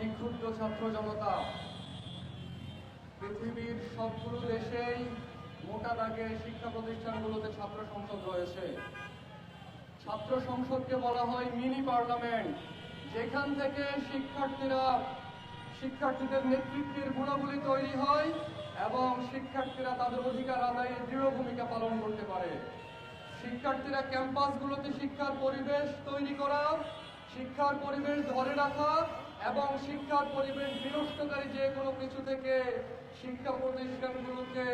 বিক্ষুব্ধ ছাত্র জনতা। পৃথিবীর সবগুলো দেশেই মোটা দাগে শিক্ষা প্রতিষ্ঠানগুলোতে ছাত্র সংসদ রয়েছে। ছাত্র সংসদকে বলা হয় মিনি পার্লামেন্ট, যেখান থেকে শিক্ষার্থীরা, শিক্ষার্থীদের নেতৃত্বের তৈরি হয় এবং শিক্ষার্থীরা তাদের অধিকার আদায়ে দৃঢ় ভূমিকা পালন করতে পারে। শিক্ষার্থীরা ক্যাম্পাসগুলোতে শিক্ষার পরিবেশ তৈরি করা, শিক্ষার পরিবেশ ধরে রাখা এবং শিক্ষার পরিবেশ বিনষ্টকারী যে কোনো কিছু থেকে শিক্ষা প্রতিষ্ঠানগুলোকে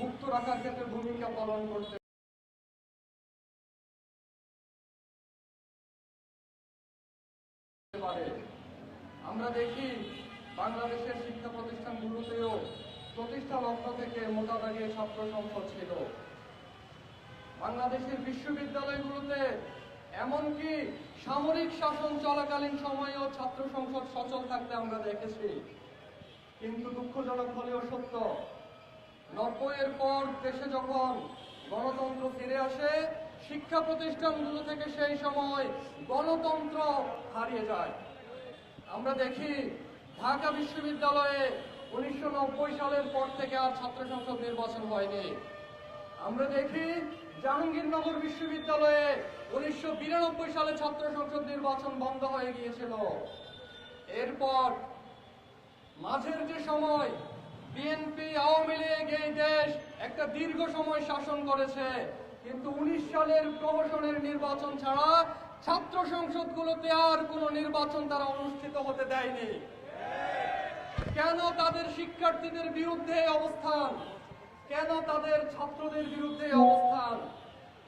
মুক্ত রাখার ক্ষেত্রে ভূমিকা পালন করতে আমরা দেখি বাংলাদেশের শিক্ষা প্রতিষ্ঠানগুলোতেও প্রতিষ্ঠা লগ্ন থেকে মোটা দাগে ছাত্র সংসদ ছিল। বাংলাদেশের বিশ্ববিদ্যালয়গুলোতে এমনকি সামরিক শাসন চলাকালীন সময়েও ছাত্র সংসদ সচল থাকতে আমরা দেখেছি। কিন্তু দুঃখজনক হলেও সত্য, নব্বইয়ের পর দেশে যখন গণতন্ত্র ফিরে আসে, শিক্ষা প্রতিষ্ঠানগুলো থেকে সেই সময় গণতন্ত্র হারিয়ে যায়। আমরা দেখি ঢাকা বিশ্ববিদ্যালয়ে উনিশশো নব্বই সালের পর থেকে আর ছাত্র সংসদ নির্বাচন হয়নি। আমরা দেখি জাহাঙ্গীরনগর বিশ্ববিদ্যালয়ে উনিশশো বিরানব্বই সালে ছাত্র সংসদ নির্বাচন বন্ধ হয়ে গিয়েছিল। এরপর মাঝের যে সময় বিএনপি, আওয়ামী লীগ, এই দেশ একটা দীর্ঘ সময় শাসন করেছে, কিন্তু উনিশ সালের প্রহসনের নির্বাচন ছাড়া ছাত্র সংসদগুলোতে আর কোনো নির্বাচন তারা অনুষ্ঠিত হতে দেয়নি। কেন তাদের শিক্ষার্থীদের বিরুদ্ধে অবস্থান? কেন তাদের ছাত্রদের বিরুদ্ধে অবস্থান?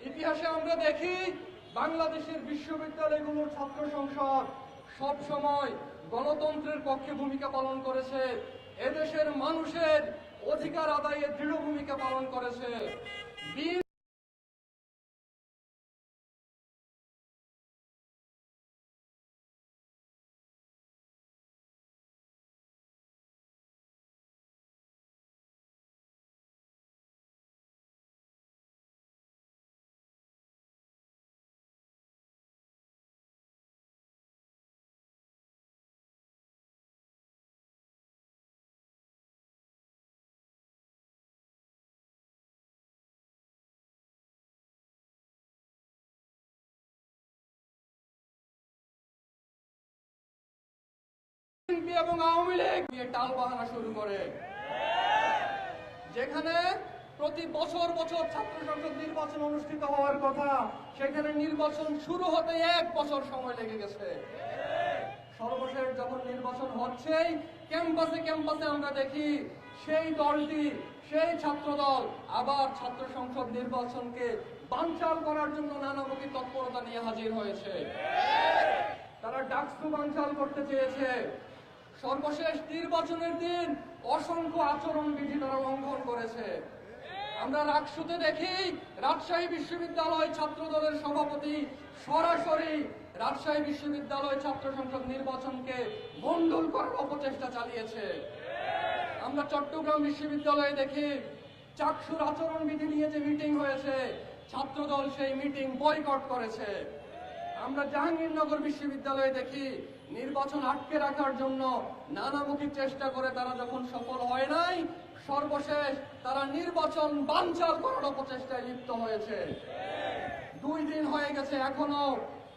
ইতিহাসে আমরা দেখি বাংলাদেশের বিশ্ববিদ্যালয়গুলোর ছাত্র সংসদ সব সময় গণতন্ত্রের পক্ষে ভূমিকা পালন করেছে। এদেশের মানুষের অধিকার আদায়ে দৃঢ় ভূমিকা পালন করেছে। এবং আওয়ামী লীগ নিয়ে টাল বাহানা শুরু করে। যেখানে প্রতি বছর বছর ছাত্র সংসদ নির্বাচন অনুষ্ঠিত হওয়ার কথা, সেখানে নির্বাচন শুরু হতে এক বছর সময় লেগে গেছে। সর্বশেষ যখন নির্বাচন হচ্ছেই, ক্যাম্পাসে ক্যাম্পাসে আমরা দেখি, সেই দলটি, সেই ছাত্র দল আবার ছাত্র সংসদ নির্বাচনকে বানচাল করার জন্য নানামুখী তৎপরতা নিয়ে হাজির হয়েছে। তারা ডাকসু বানচাল করতে চেয়েছে। সর্বশেষ নির্বাচনের দিন অসংখ্য আচরণ বিধি তারা লঙ্ঘন করেছে। আমরা রাকসুতে দেখি রাজশাহী বিশ্ববিদ্যালয় ছাত্র দলের সভাপতি সরাসরি রাজশাহী বিশ্ববিদ্যালয় ছাত্র সংসদ নির্বাচনকে ভণ্ডুল করার অপচেষ্টা চালিয়েছে। আমরা চট্টগ্রাম বিশ্ববিদ্যালয়ে দেখি চাকসুর আচরণ বিধি নিয়ে যে মিটিং হয়েছে, ছাত্রদল সেই মিটিং বয়কট করেছে। আমরা জাহাঙ্গীরনগর বিশ্ববিদ্যালয়ে দেখি নির্বাচন আটকে রাখার জন্য নানামুখী চেষ্টা করে তারা যখন সফল হয় নাই, সর্বশেষ তারা নির্বাচন বানচাল করার অপচেষ্টায় লিপ্ত হয়েছে। দুই দিন হয়ে গেছে এখনও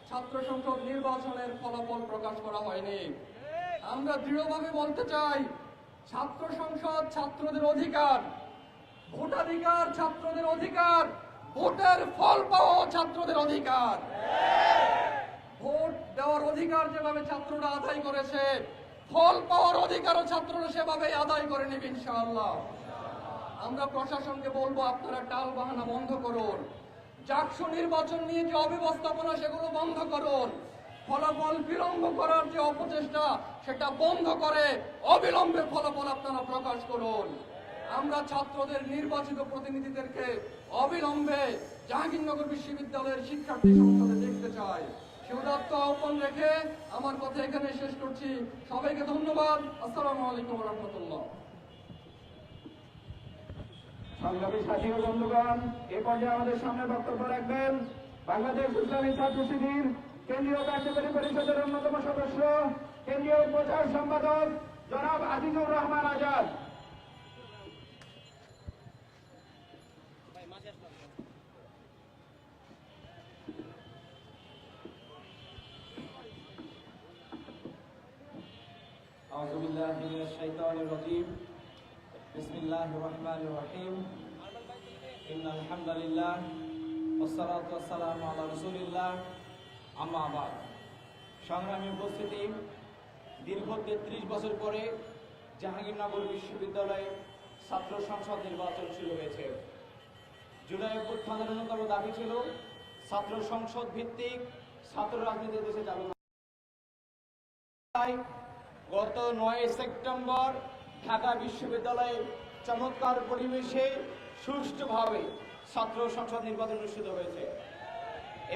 ছাত্র সংসদ নির্বাচনের ফলাফল প্রকাশ করা হয়নি। আমরা দৃঢ়ভাবে বলতে চাই, ছাত্র সংসদ ছাত্রদের অধিকার, ভোটাধিকার ছাত্রদের অধিকার, ভোটের ফল পাওয়া ছাত্রদের অধিকার। ভোট দেওয়ার অধিকার যেভাবে ছাত্ররা আদায় করেছে, ফল পাওয়ার অধিকারও ছাত্ররা সেভাবে আদায় করে নেবে ইনশাআল্লাহ। আমরা প্রশাসনকে বলব, আপনারা টাল বাহানা বন্ধ করুন। চাকসু নির্বাচন নিয়ে যে অব্যবস্থাপনা, সেগুলো বন্ধ করুন। ফলাফল বিলম্ব করার যে অপচেষ্টা, সেটা বন্ধ করে অবিলম্বে ফলাফল আপনারা প্রকাশ করুন। আমরা ছাত্রদের নির্বাচিত প্রতিনিধিদেরকে অবিলম্বে জাহাঙ্গীরনগর বিশ্ববিদ্যালয়ের শিক্ষার্থী সংসদে দেখতে চাই। শিবদত্ত আহ্বান রেখে আমার কথা এখানে শেষ করছি। সবাইকে ধন্যবাদ। আসসালামু আলাইকুম রহমতুল্লাহ। সংগ্রামী সাথী ও বন্ধুগণ, এ পর্যায়ে আমাদের সামনে বক্তব্য রাখবেন বাংলাদেশ ইসলামী ছাত্র শিবির কেন্দ্রীয় কার্যকরী পরিষদের অন্যতম সদস্য, কেন্দ্রীয় প্রচার সম্পাদক জনাব আজিজুর রহমান আজাদ। أعوذ بالله من الشيطان الرجيم بسم الله الرحمن الرحيم إن الحمد لله والصلاة والسلام على رسول الله أما بعد সংগ্রামী উপস্থিতি দীর্ঘ তেত্রিশ বছর পরে জাহাঙ্গীরনগর বিশ্ববিদ্যালয়ে ছাত্র সংসদ নির্বাচন শুরু হয়েছে জুলাই অভ্যুত্থানের অন্যতম দাবি ছিল ছাত্র সংসদ ভিত্তিক ছাত্র রাজনীতি দেশে চালু তাই গত নয় সেপ্টেম্বর ঢাকা বিশ্ববিদ্যালয়ে চমৎকার পরিবেশে সুষ্ঠুভাবে ছাত্র সংসদ নির্বাচন অনুষ্ঠিত হয়েছে।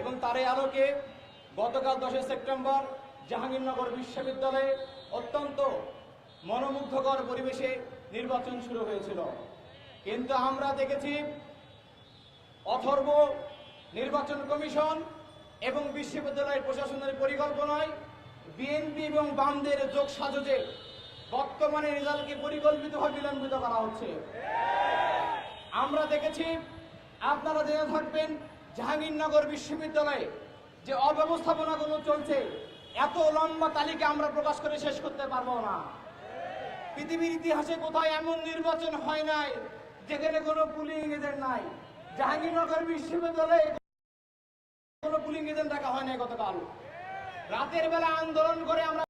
এবং তারই আলোকে গতকাল দশই সেপ্টেম্বর জাহাঙ্গীরনগর বিশ্ববিদ্যালয়ে অত্যন্ত মনোমুগ্ধকর পরিবেশে নির্বাচন শুরু হয়েছিল। কিন্তু আমরা দেখেছি অথর্ব নির্বাচন কমিশন এবং বিশ্ববিদ্যালয়ের প্রশাসনের পরিকল্পনায় বিএনপি এবং বামদের যোগ সাজতে বর্তমানে রেজাল্টকে পরিকল্পিতভাবে বিলম্বিত করা হচ্ছে। আমরা দেখেছি, আপনারা জেনে থাকবেন, জাহাঙ্গীরনগর বিশ্ববিদ্যালয়ে যে অব্যবস্থাপনাগুলো চলছে, এত লম্বা তালিকা আমরা প্রকাশ করে শেষ করতে পারব না। পৃথিবীর ইতিহাসে কোথায় এমন নির্বাচন হয় নাই, যেখানে কোনো পুলিং এজেন্ট নাই। জাহাঙ্গীরনগর বিশ্ববিদ্যালয়ে কোনো পুলিং এজেন্ট রাখা হয় নাই গতকাল। রাতের বেলা আন্দোলন করে আমরা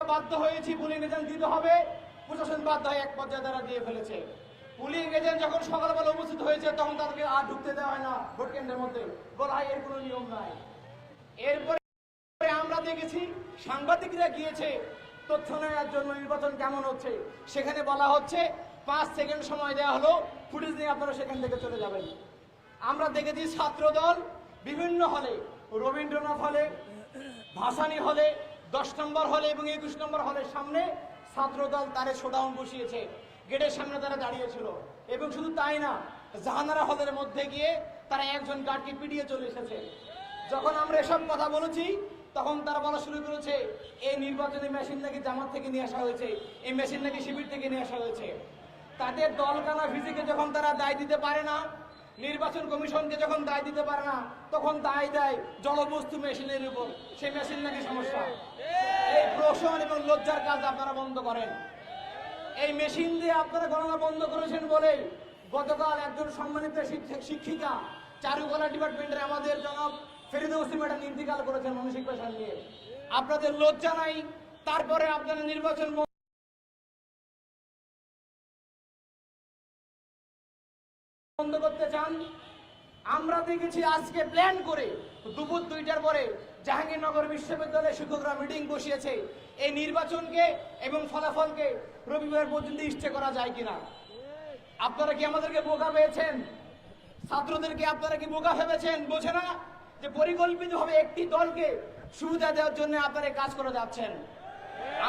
বাধ্য হয়েছি পুলিং এজেন্ট দিতে হবে। প্রশাসন বাধ্য হয়ে এক পর্যায়ে তারা দিয়ে ফেলেছে। পুলিং এজেন্ট যখন সকালবেলা উপস্থিত হয়েছে, তখন তাদেরকে আর ঢুকতে দেওয়া হয় না ভোট কেন্দ্রের মধ্যে। বলা হয় এর কোনো নিয়ম নাই। এরপরে আমরা দেখেছি, সাংবাদিকরা গিয়েছে, তথ্য নেওয়ার জন্য নির্বাচন কেমন হচ্ছে? সেখানে বলা হচ্ছে, পাঁচ সেকেন্ড সময় দেওয়া হলো, ফুটেজ নিয়ে আপনারা সেখান থেকে চলে যাবেন। আমরা দেখেছি ছাত্র দল বিভিন্ন হলে, রবীন্দ্রনাথ হলে ভাসানী হলে দশ নম্বর হলে এবং একুশ নম্বর হলের সামনে ছাত্রদল তারে শোডাউন বসিয়েছে। গেটের সামনে তারা দাঁড়িয়েছিল। এবং শুধু তাই না, জাহানারা হলের মধ্যে গিয়ে তারা একজন গার্ডকে পিটিয়ে চলে এসেছে। যখন আমরা এসব কথা বলেছি, তখন তারা বলা শুরু করেছে, এই নির্বাচনী মেশিন নাকি জামাত থেকে নিয়ে আসা হয়েছে, এই মেশিন নাকি শিবির থেকে নিয়ে আসা হয়েছে। তাদের দলকানা ভিজিকে যখন তারা দায় দিতে পারে না নির্বাচন কমিশনকে যখন দায় দিতে পারে না, তখন দায় দেয় জলবস্তু মেশিনের উপর। সেই মেশিন নাকি সমস্যা। এই প্রশ্ন এবং লজ্জার কাজ আপনারা বন্ধ করেন। এই মেশিন দিয়ে আপনারা গণনা বন্ধ করেছেন বলে গতকাল একজন সম্মানিত শিক্ষক- চারুকলা ডিপার্টমেন্টের আমাদের জনাব ফেরিদৌসি ম্যাডাম ইন্তিকাল করেছেন মানসিক পেশার নিয়ে। আপনাদের লজ্জা নাই, তারপরে আপনারা নির্বাচন বন্ধ করতে চান? আমরা দেখেছি আজকে প্ল্যান করে দুপুর দুইটার পরে জাহাঙ্গীরনগর বিশ্ববিদ্যালয়ে শিক্ষকরা মিটিং বসিয়েছে। এই নির্বাচনকে এবং ফলাফলকে রবিবার পর্যন্ত ইচ্ছে করা যায় কিনা? আপনারা কি আমাদেরকে বোকা পেয়েছেন? ছাত্রদেরকে আপনারা কি বোকা ভেবেছেন? বোঝে না যে পরিকল্পিতভাবে একটি দলকে সুবিধা দেওয়ার জন্য আপনারা কাজ করে যাচ্ছেন।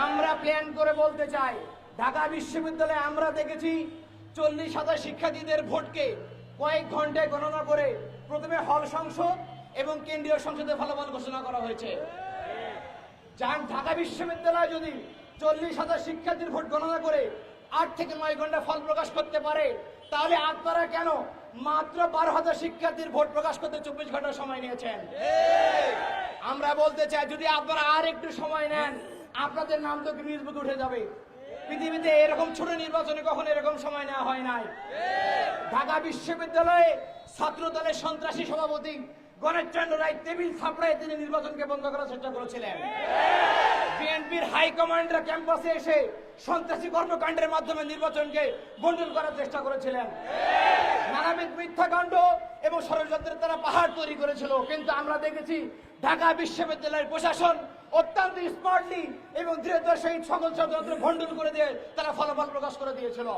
আমরা প্ল্যান করে বলতে চাই, ঢাকা বিশ্ববিদ্যালয়ে আমরা দেখেছি চল্লিশ হাজার শিক্ষার্থীদের ভোটকে কয়েক ঘন্টায় গণনা করে প্রথমে হল সংসদ এবং কেন্দ্রীয় সংসদে ফলাফল ঘোষণা করা হয়েছে। যান ঢাকা বিশ্ববিদ্যালয় যদি চল্লিশ হাজার শিক্ষার্থীর ভোট গণনা করে আট থেকে নয় ঘণ্টা ফল প্রকাশ করতে পারে, তাহলে আপনারা কেন মাত্র বারো হাজার শিক্ষার্থীর ভোট প্রকাশ করতে চব্বিশ ঘণ্টা সময় নিয়েছেন? আমরা বলতে চাই, যদি আপনারা আর একটু সময় নেন, আপনাদের নাম তো গিনিস বুকে উঠে যাবে। পৃথিবীতে এরকম ছোট নির্বাচনে কখনো এরকম সময় নেওয়া হয় নাই। ঢাকা বিশ্ববিদ্যালয়ে ছাত্র দলের সন্ত্রাসী সভাপতি গণেশচন্দ্র রায় টেবিল থাপড়ায় তিনি নির্বাচনকে বন্ধ করার চেষ্টা করেছিলেন। বিএনপির হাইকমান্ডরা ক্যাম্পাসে এসে সন্ত্রাসী কর্মকাণ্ডের মাধ্যমে নির্বাচনকে বন্টন করার চেষ্টা করেছিলেন। নানাবিধ মিথ্যাকাণ্ড এবং ষড়যন্ত্রের তারা পাহাড় তৈরি করেছিল। কিন্তু আমরা দেখেছি ঢাকা বিশ্ববিদ্যালয়ের প্রশাসন অত্যন্ত স্মার্টলি এবং দৃঢ়তার সহিত সকল ষড়যন্ত্র ভণ্ডন করে দিয়ে তারা ফলাফল প্রকাশ করে দিয়েছিল।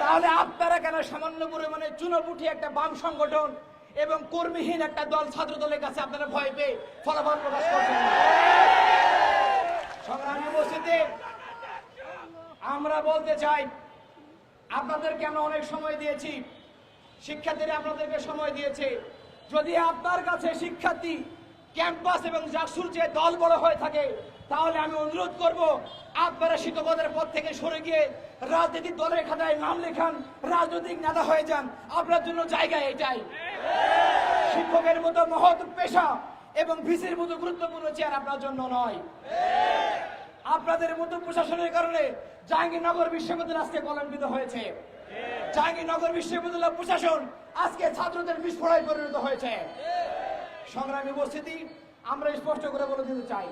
তাহলে আপনারা কেন সামান্য পরিমাণে চুনোপুটি একটা বাম সংগঠন এবং কর্মীহীন একটা দল ছাত্র দলের কাছে আপনারা ভয় পেয়ে ফলাফল প্রকাশ করছেন? সংগ্রামী উপস্থিতি, আমরা বলতে চাই আপনাদেরকে আমরা অনেক সময় দিয়েছি? শিক্ষার্থীরা আপনাদেরকে সময় দিয়েছে। যদি আপনার কাছে শিক্ষার্থী ক্যাম্পাস এবং জাকসুর যে দল বড় হয়ে থাকে, তাহলে আমি অনুরোধ করব, আপনারা শীতপদের পদ থেকে সরে গিয়ে রাজনৈতিক দলের খাতায় নাম লেখান, রাজনৈতিক নেতা হয়ে যান। আপনার জন্য জায়গা এটাই। শিক্ষকের মতো মহৎ পেশা এবং ভিসির মতো গুরুত্বপূর্ণ চেয়ার আপনার জন্য নয়। আপনাদের মতো প্রশাসনের কারণে জাহাঙ্গীরনগর বিশ্ববিদ্যালয় আজকে কলম্বিত হয়েছে। জাহাঙ্গীরনগর বিশ্ববিদ্যালয় প্রশাসন আজকে ছাত্রদের বিস্ফোরণে পরিণত হয়েছে। সংগ্রামী উপস্থিতি, আমরা স্পষ্ট করে বলে দিতে চাই।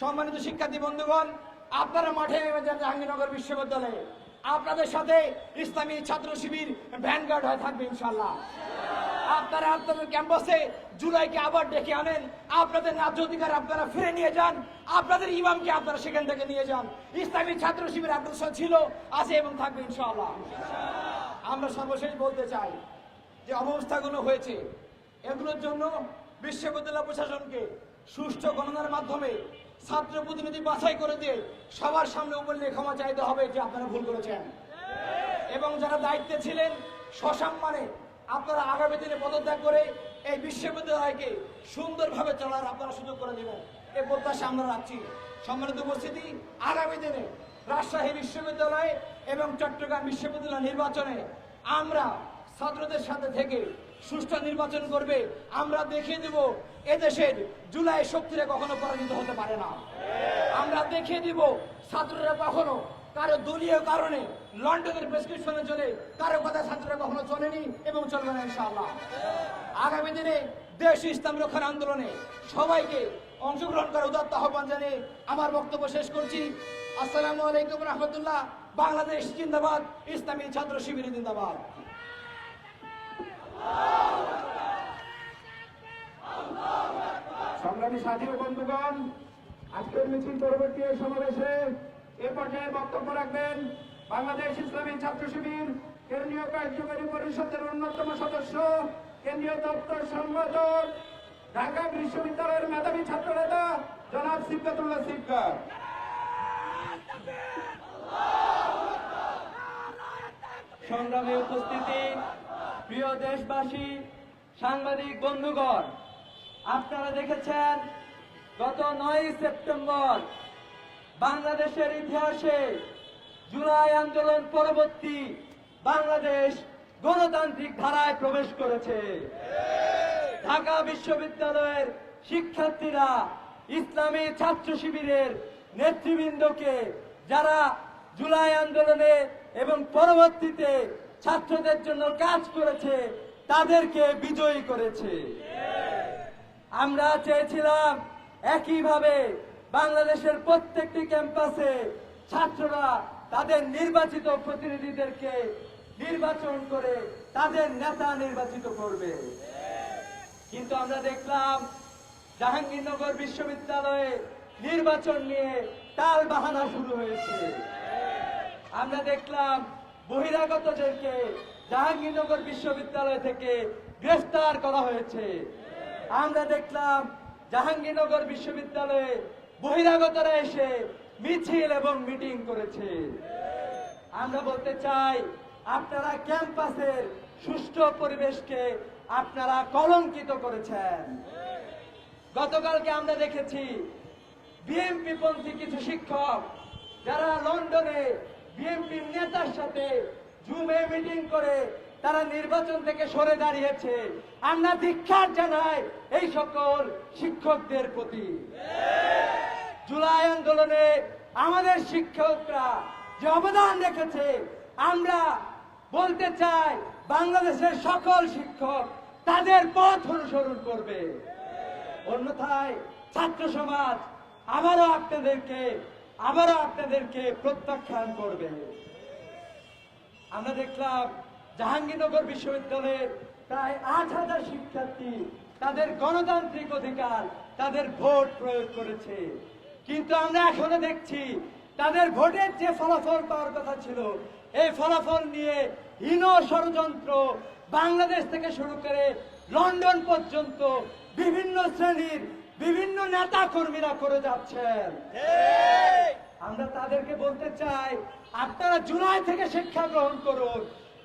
সম্মানিত শিক্ষার্থী বন্ধুগণ, আপনারা মাঠে যান জাহাঙ্গীরনগর বিশ্ববিদ্যালয়ে। আপনাদের সাথে ইসলামী ছাত্র শিবির ভ্যানগার্ড হয়ে থাকবে ইনশাল্লাহ আপনারা আপনাদের ক্যাম্পাসে জুলাইকে আবার ডেকে আনেন। আপনাদের ন্যায্য অধিকার আপনারা ফিরে নিয়ে যান। আপনাদের ইমামকে আপনারা সেখান থেকে নিয়ে যান। ইসলামী ছাত্র শিবির আপনাদের ছিল, আছে এবং থাকবে, ইনশাআল্লাহ। আমরা সর্বশেষ বলতে চাই যে অবস্থাগুলো হয়েছে, এগুলোর জন্য বিশ্ববিদ্যালয় প্রশাসনকে সুষ্ঠু গণনার মাধ্যমে ছাত্র প্রতিনিধি বাছাই করে দিয়ে সবার সামনে উপরে ক্ষমা চাইতে হবে যে আপনারা ভুল করেছেন। এবং যারা দায়িত্বে ছিলেন, সসম্মানে আপনারা আগামী দিনে পদত্যাগ করে এই বিশ্ববিদ্যালয়কে সুন্দরভাবে চলার আপনারা সুযোগ করে দেবেন। এই প্রত্যাশা আমরা রাখছি। সম্মানিত উপস্থিতি, আগামী দিনে রাজশাহী বিশ্ববিদ্যালয় এবং চট্টগ্রাম বিশ্ববিদ্যালয় নির্বাচনে আমরা ছাত্রদের সাথে থেকে সুষ্ঠু নির্বাচন করবে, আমরা দেখিয়ে দেব এদেশের জুলাই শক্তিরা কখনো পরাজিত হতে পারে না। আমরা দেখিয়ে দিব ছাত্ররা কখনো কারও দলীয় কারণে লন্ডনের প্রেসক্রিপশনে চলে, কারও কথা ছাত্ররা কখনো চলেনি এবং চলবে না ইনশাআল্লাহ। আগামী দিনে দেশ ইসলাম রক্ষার আন্দোলনে সবাইকে অংশগ্রহণ করার উদাত্ত আহ্বান জানিয়ে আমার বক্তব্য শেষ করছি। আসসালামু আলাইকুম রহমতুল্লাহ। বাংলাদেশ জিন্দাবাদ, ইসলামী ছাত্র শিবির জিন্দাবাদ। সংগ্রামী সাথী ও বন্ধুগণ, আজকের মিছিল পরবর্তী সমাবেশে এ পর্যায়ে বক্তব্য রাখবেন বাংলাদেশ ইসলামী ছাত্র শিবির কেন্দ্রীয় কার্যকরী পরিষদের অন্যতম সদস্য, কেন্দ্রীয় দপ্তর সম্পাদক, ঢাকা বিশ্ববিদ্যালয়ের মেধাবী ছাত্র নেতা জনাব সিদ্ধাতুল্লাহ সিদ্দার সংগ্রামে উপস্থিতি প্রিয় দেশবাসী, সাংবাদিক বন্ধুগণ, আপনারা দেখেছেন গত নয় সেপ্টেম্বর বাংলাদেশের ইতিহাসে জুলাই আন্দোলন পরবর্তী বাংলাদেশ গণতান্ত্রিক ধারায় প্রবেশ করেছে। ঢাকা বিশ্ববিদ্যালয়ের শিক্ষার্থীরা ইসলামী ছাত্র শিবিরের নেতৃবৃন্দকে, যারা জুলাই আন্দোলনে এবং পরবর্তীতে ছাত্রদের জন্য কাজ করেছে, তাদেরকে বিজয়ী করেছে। আমরা চেয়েছিলাম একইভাবে বাংলাদেশের প্রত্যেকটি ক্যাম্পাসে ছাত্ররা তাদের নির্বাচিত প্রতিনিধিদেরকে নির্বাচন করে তাদের নেতা নির্বাচিত করবে। কিন্তু আমরা দেখলাম জাহাঙ্গীরনগর বিশ্ববিদ্যালয়ে নির্বাচন নিয়ে টাল বাহানা শুরু হয়েছে। আমরা দেখলাম বহিরাগতদেরকে জাহাঙ্গীরনগর বিশ্ববিদ্যালয় থেকে গ্রেফতার করা হয়েছে। আমরা দেখলাম জাহাঙ্গীরনগর বিশ্ববিদ্যালয়ে বহিরাগতরা এসে মিছিল এবং মিটিং করেছে। আমরা বলতে চাই, আপনারা ক্যাম্পাসের সুষ্ঠু পরিবেশকে আপনারা কলঙ্কিত করেছেন। গতকালকে আমরা দেখেছি বিএনপি পন্থী কিছু শিক্ষক যারা লন্ডনে বিএনপি নেতার সাথে জুমে মিটিং করে তারা নির্বাচন থেকে সরে দাঁড়িয়েছে। আমরা ধিক্ষার জানাই এই সকল শিক্ষকদের প্রতি। জুলাই আন্দোলনে আমাদের শিক্ষকরা যে অবদান রেখেছে, আমরা বলতে চাই বাংলাদেশের সকল শিক্ষক তাদের পথ অনুসরণ করবে। অন্যথায় ছাত্র সমাজ আবারও আপনাদেরকে আবারও আপনাদেরকে প্রত্যাখ্যান করবে। আমরা দেখলাম জাহাঙ্গীরনগর বিশ্ববিদ্যালয়ের প্রায় আট হাজার শিক্ষার্থী তাদের গণতান্ত্রিক অধিকার, তাদের ভোট প্রয়োগ করেছে। কিন্তু আমরা এখনও দেখছি তাদের ভোটের যে ফলাফল পাওয়ার কথা ছিল, এই ফলাফল নিয়ে হীন ষড়যন্ত্র বাংলাদেশ থেকে শুরু করে লন্ডন পর্যন্ত বিভিন্ন শ্রেণির বিভিন্ন নেতা কর্মীরা করে যাচ্ছেন। আমরা তাদেরকে বলতে চাই আপনারা জুলাই থেকে শিক্ষা গ্রহণ করুন।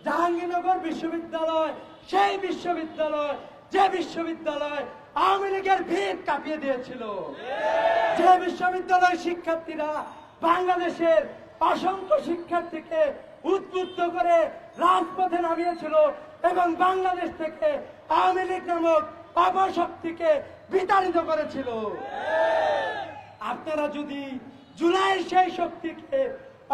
জাহাঙ্গীরনগর বিশ্ববিদ্যালয় সেই বিশ্ববিদ্যালয় যে বিশ্ববিদ্যালয় আওয়ামী লীগের ভিত কাঁপিয়ে দিয়েছিল। যে বিশ্ববিদ্যালয় শিক্ষার্থীরা বাংলাদেশের অসংখ্য শিক্ষার্থীকে উদ্বুদ্ধ করে রাজপথে নামিয়েছিল এবং বাংলাদেশ থেকে আওয়ামী লীগ নামক অপশক্তিকে বিতাড়িত করেছিল। আপনারা যদি জুলাইয়ের সেই শক্তিকে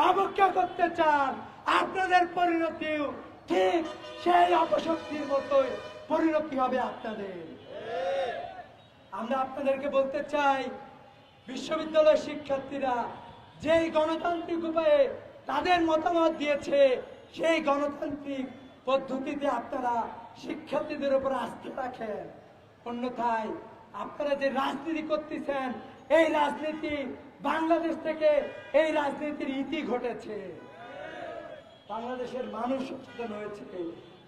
অবজ্ঞা করতে চান, আপনাদের পরিণতিও ঠিক সেই অপশক্তির মতোই পরিণতি হবে আপনাদের। আমরা আপনাদেরকে বলতে চাই, বিশ্ববিদ্যালয়ের শিক্ষার্থীরা যেই গণতান্ত্রিক উপায়ে তাদের মতামত দিয়েছে, সেই গণতান্ত্রিক পদ্ধতিতে আপনারা শিক্ষার্থীদের উপর আস্থা রাখেন। অন্যথায় আপনারা যে রাজনীতি করতেছেন, এই রাজনীতি বাংলাদেশ থেকে এই রাজনীতির ইতি ঘটেছে। বাংলাদেশের মানুষ সচেতন হয়েছে,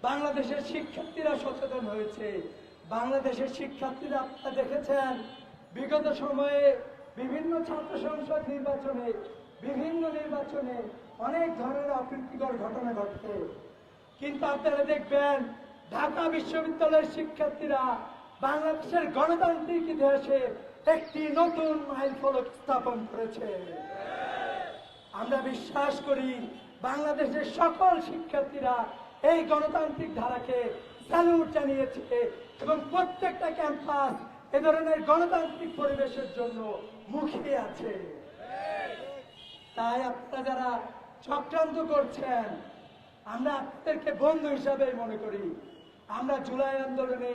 বাংলাদেশের শিক্ষার্থীরা সচেতন হয়েছে, বাংলাদেশের শিক্ষার্থীরা আপনারা দেখেছেন, বিগত সময়ে বিভিন্ন ছাত্র সংসদ নির্বাচনে, বিভিন্ন নির্বাচনে অনেক ধরনের অপ্রীতিকর ঘটনা ঘটছে কিন্তু আপনারা দেখবেন, ঢাকা বিশ্ববিদ্যালয়ের শিক্ষার্থীরা বাংলাদেশের গণতান্ত্রিক ইতিহাসে একটি নতুন মাইল ফলক স্থাপন করেছে। আমরা বিশ্বাস করি বাংলাদেশের সকল শিক্ষার্থীরা এই গণতান্ত্রিক ধারাকে স্যালুট জানিয়েছে এবং প্রত্যেকটা ক্যাম্পাস এ ধরনের গণতান্ত্রিক পরিবেশের জন্য মুখিয়ে আছে। তাই আপনারা যারা চক্রান্ত করছেন, আমরা আপনাদেরকে বন্ধু হিসাবেই মনে করি। আমরা জুলাই আন্দোলনে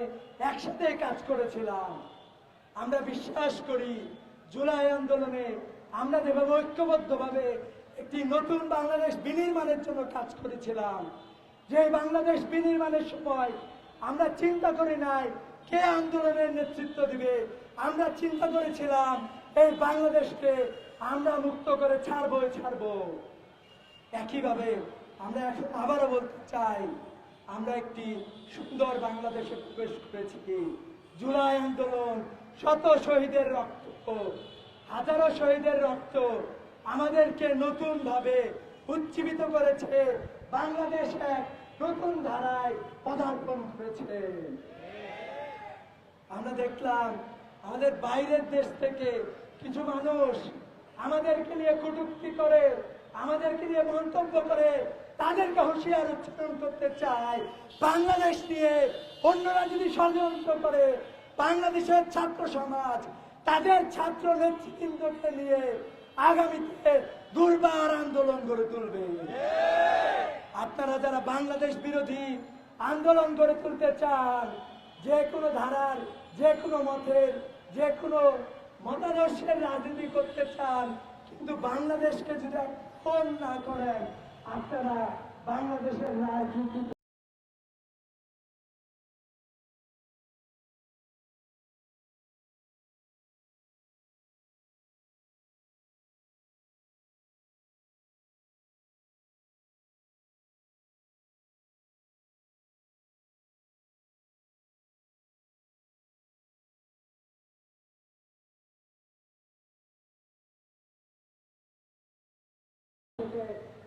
একসাথে কাজ করেছিলাম। আমরা বিশ্বাস করি, জুলাই আন্দোলনে আমরা যেভাবে ঐক্যবদ্ধভাবে একটি নতুন বাংলাদেশ বিনির্মাণের জন্য কাজ করেছিলাম, যে বাংলাদেশ বিনির্মাণের সময় আমরা চিন্তা করি নাই কে আন্দোলনের নেতৃত্ব দিবে। আমরা চিন্তা করেছিলাম, এই বাংলাদেশকে আমরা মুক্ত করে ছাড়বো ছাড়বো। একইভাবে আমরা এখন আবারও বলতে চাই আমরা একটি সুন্দর বাংলাদেশে প্রবেশ করেছি কি? জুলাই আন্দোলন, শত শহীদের রক্ত, হাজারো শহীদের রক্ত আমাদেরকে নতুন ভাবে উজ্জীবিত করেছে। বাংলাদেশ এক নতুন ধারায় পদার্পণ করেছে। আমরা দেখলাম আমাদের বাইরের দেশ থেকে কিছু মানুষ আমাদেরকে নিয়ে কটূক্তি করে, আমাদেরকে নিয়ে মন্তব্য করে তাদেরকে হুঁশিয়ার উচ্চারণ করতে চায় বাংলাদেশ নিয়ে অন্যরা যদি ষড়যন্ত্র করে, বাংলাদেশের ছাত্র সমাজ তাদের ছাত্র নেতৃবৃন্দকে নিয়ে আগামীতে দুর্বার আন্দোলন গড়ে তুলবে। আপনারা যারা বাংলাদেশ বিরোধী আন্দোলন গড়ে তুলতে চান, যে কোনো ধারার, যে কোনো মতের, যে কোনো মতাদর্শের রাজনীতি করতে চান, কিন্তু বাংলাদেশকে যদি ফোন না করেন আপনারা বাংলাদেশের রাজনীতি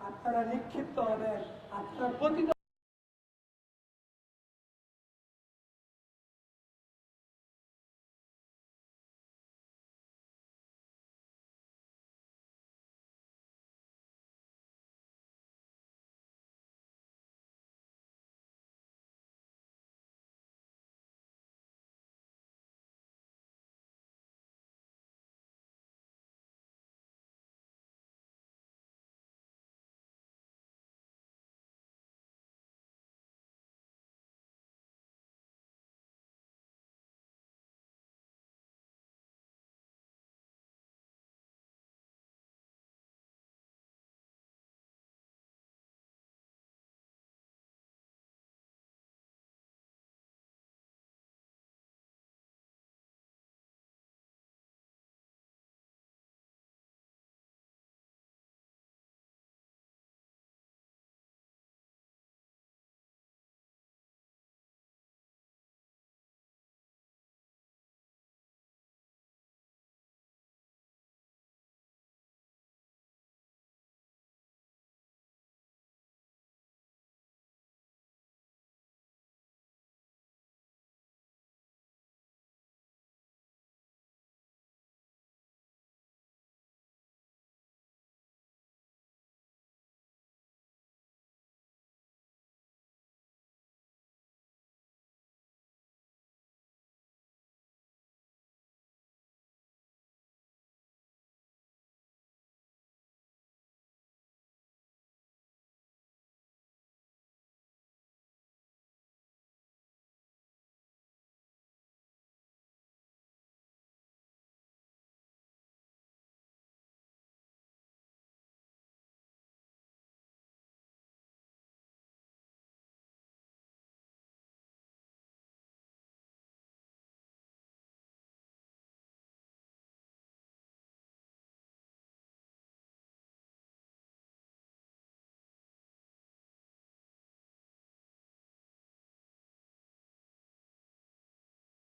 আপনারা নিক্ষিপ্ত হবেন। আপনার প্রতিটা